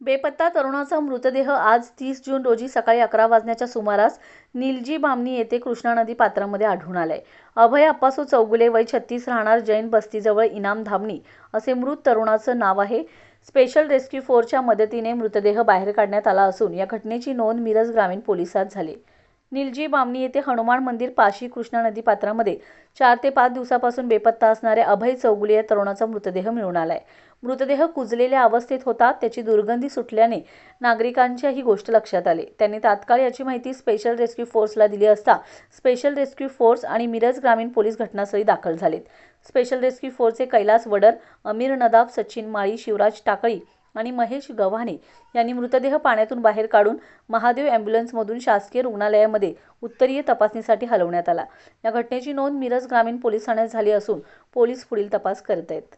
बेपत्ता तरुणाचा मृतदेह आज तीस जून रोजी सकाळी अकरा वाजण्याच्या सुमारास निलजी बामणी येथे कृष्णा नदी पात्रामध्ये आढळून आलाय. अभय अप्पासू चौगुले वय छत्तीस राहणार जैन बस्तीजवळ इनाम धामणी असे मृत तरुणाचं नाव आहे. स्पेशल रेस्क्यू फोर्सच्या मदतीने मृतदेह बाहेर काढण्यात आला असून या घटनेची नोंद मिरज ग्रामीण पोलिसात झाली. निलजी बामणी येथे हनुमान मंदिर पाशी कृष्णा नदी पात्रामध्ये चार ते पाच दिवसापासून बेपत्ता असणाऱ्या अभय चौगुले या तरुणाचा मृतदेह मिळून आलाय. मृतदेह कुजलेल्या अवस्थेत होता त्याची दुर्गंधी सुटल्याने नागरिकांच्या ही गोष्ट लक्षात आली. त्यांनी तात्काळ याची माहिती स्पेशल रेस्क्यू फोर्सला दिली असता स्पेशल रेस्क्यू फोर्स आणि मिरज ग्रामीण पोलीस घटनास्थळी दाखल झालेत. स्पेशल रेस्क्यू फोर्सचे कैलास वडर अमीर नदाब सचिन माळी शिवराज टाकळी आणि महेश गव्हाणे यांनी मृतदेह पाण्यातून बाहेर काढून महादेव ॲम्ब्युलन्समधून शासकीय रुग्णालयामध्ये उत्तरीय तपासणीसाठी हलवण्यात आला. या घटनेची नोंद मिरज ग्रामीण पोलीस ठाण्यात झाली असून पोलीस पुढील तपास करत आहेत